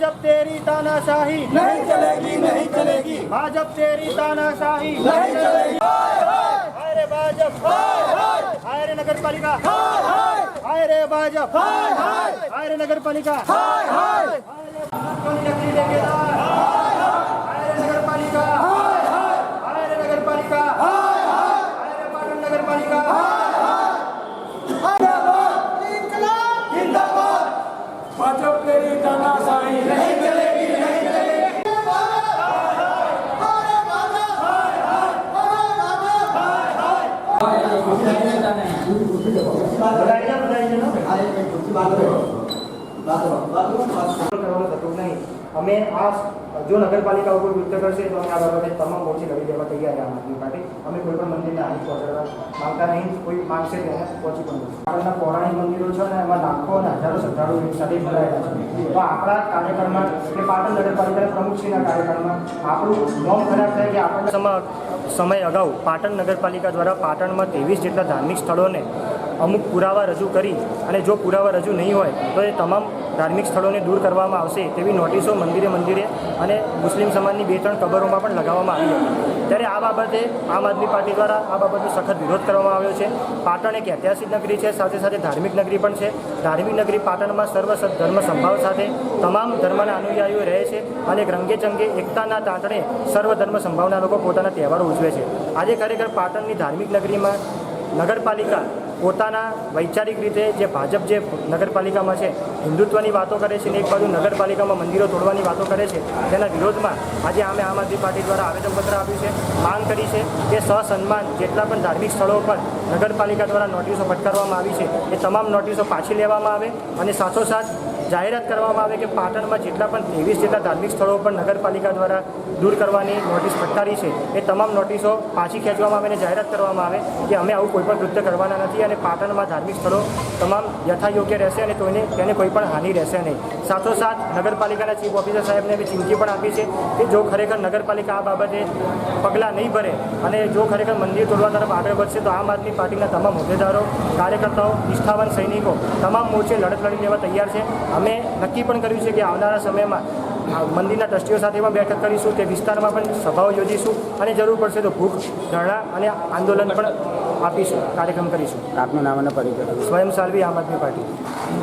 भाजप तेरी तानाशाही नहीं चलेगी नहीं चलेगी भाजप तेरी तानाशाही नहीं चलेगी हाय रे भाजप हाय रे नगरपालिका हाय रे भाजप हाय रे नगरपालिका हाय हाय कोणी नकली ठेकेदार हाय અમે આ જો નગરપાલિકા ઉપર કૃત્ય કરશે તો અમે આ બાબતે તમામ મોરચે લડી દેવા તૈયાર આમ આદમી પાર્ટી. અમે કોઈ પણ મંદિરને હાની પહોંચાડવા માંગતા નહીં, કોઈ માંગશે તેને પહોંચી પણ જશે આપણા પૌરાણિક મંદિરો છે ને, એમાં લાખો અને હજારો શ્રદ્ધાળુ સાથે ભરાયેલા છે. તો આપણા કાર્યક્રમમાં કે પાટણ નગરપાલિકાના પ્રમુખશ્રીના કાર્યક્રમમાં આપણું નોમ ખરાબ થાય કે આપણને સમય અગાઉ પાટણ નગરપાલિકા દ્વારા પાટણમાં ત્રેવીસ જેટલા ધાર્મિક સ્થળોને અમુક પુરાવા રજૂ કરી અને જો પુરાવા રજૂ નહીં હોય, તો એ તમામ ધાર્મિક સ્થળોને દૂર કરવામાં આવશે તેવી નોટિસો મંદિરે મંદિરે અને મુસ્લિમ સમાજની બે ત્રણ કબરોમાં પણ લગાવવામાં આવી હતી. ત્યારે આ બાબતે આમ આદમી પાર્ટી દ્વારા આ બાબતનો સખત વિરોધ કરવામાં આવ્યો છે. પાટણ એક ઐતિહાસિક નગરી છે, સાથે સાથે ધાર્મિક નગરી પણ છે. ધાર્મિક નગરી પાટણમાં સર્વ સ- ધર્મ સંભાવ સાથે તમામ ધર્મના અનુયાયીઓ રહે છે અને રંગે ચંગે એકતાના તાંતણે સર્વ ધર્મ સંભાવના લોકો પોતાના તહેવારો ઉજવે છે. આજે ખરેખર પાટણની ધાર્મિક નગરીમાં નગરપાલિકા પોતાના વૈચારિક રીતે જે ભાજપ જે નગરપાલિકામાં છે, હિન્દુત્વની વાતો કરે છે ને એક બાજુ નગરપાલિકામાં મંદિરો તોડવાની વાતો કરે છે, તેના વિરોધમાં આજે અમે આમ આદમી પાર્ટી દ્વારા આવેદનપત્ર આપ્યું છે. માંગ કરી છે કે સસન્માન જેટલા પણ ધાર્મિક સ્થળો પર નગરપાલિકા દ્વારા નોટિસો ફટકારવામાં આવી છે, એ તમામ નોટિસો પાછી લેવામાં આવે અને સાથોસાથ જાહેરાત કરવામાં આવે કે પાટણમાં જેટલા પણ ત્રેવીસ જેટલા ધાર્મિક સ્થળો પર નગરપાલિકા દ્વારા દૂર કરવાની નોટિસ ફટકારી છે, એ તમામ નોટિસો પાછી ખેંચવામાં આવે અને જાહેરાત કરવામાં આવે કે અમે આવું કોઈ પણ કૃત્ય કરવાના નથી અને પાટણમાં ધાર્મિક સ્થળો તમામ યથાયોગ્ય રહેશે અને તેને તેને કોઈ પણ હાનિ રહેશે નહીં. સાથોસાથ, નગરપાલિકાના ચીફ ઓફિસર સાહેબને એવી ચીમકી પણ આપી છે કે જો ખરેખર નગરપાલિકા આ બાબતે પગલાં નહીં ભરે અને જો ખરેખર મંદિર તોડવા તરફ આગળ વધશે, તો આમ આદમી પાર્ટીના તમામ હોદ્દેદારો, કાર્યકર્તાઓ, નિષ્ઠાવાન સૈનિકો, તમામ મોરચે લડત લડી લેવા તૈયાર છે. અમે નક્કી પણ કર્યું છે કે આવનારા સમયમાં મંદિરના ટ્રસ્ટીઓ સાથે પણ બેઠક કરીશું તે વિસ્તારમાં પણ સભાઓ યોજીશું અને જરૂર પડશે તો ભૂખ ધરણા અને આંદોલન પણ આપીશું કાર્યક્રમ કરીશું. આપનું નામ અને પરિચય. સ્વયં સાલવી આમ આદમી પાર્ટી.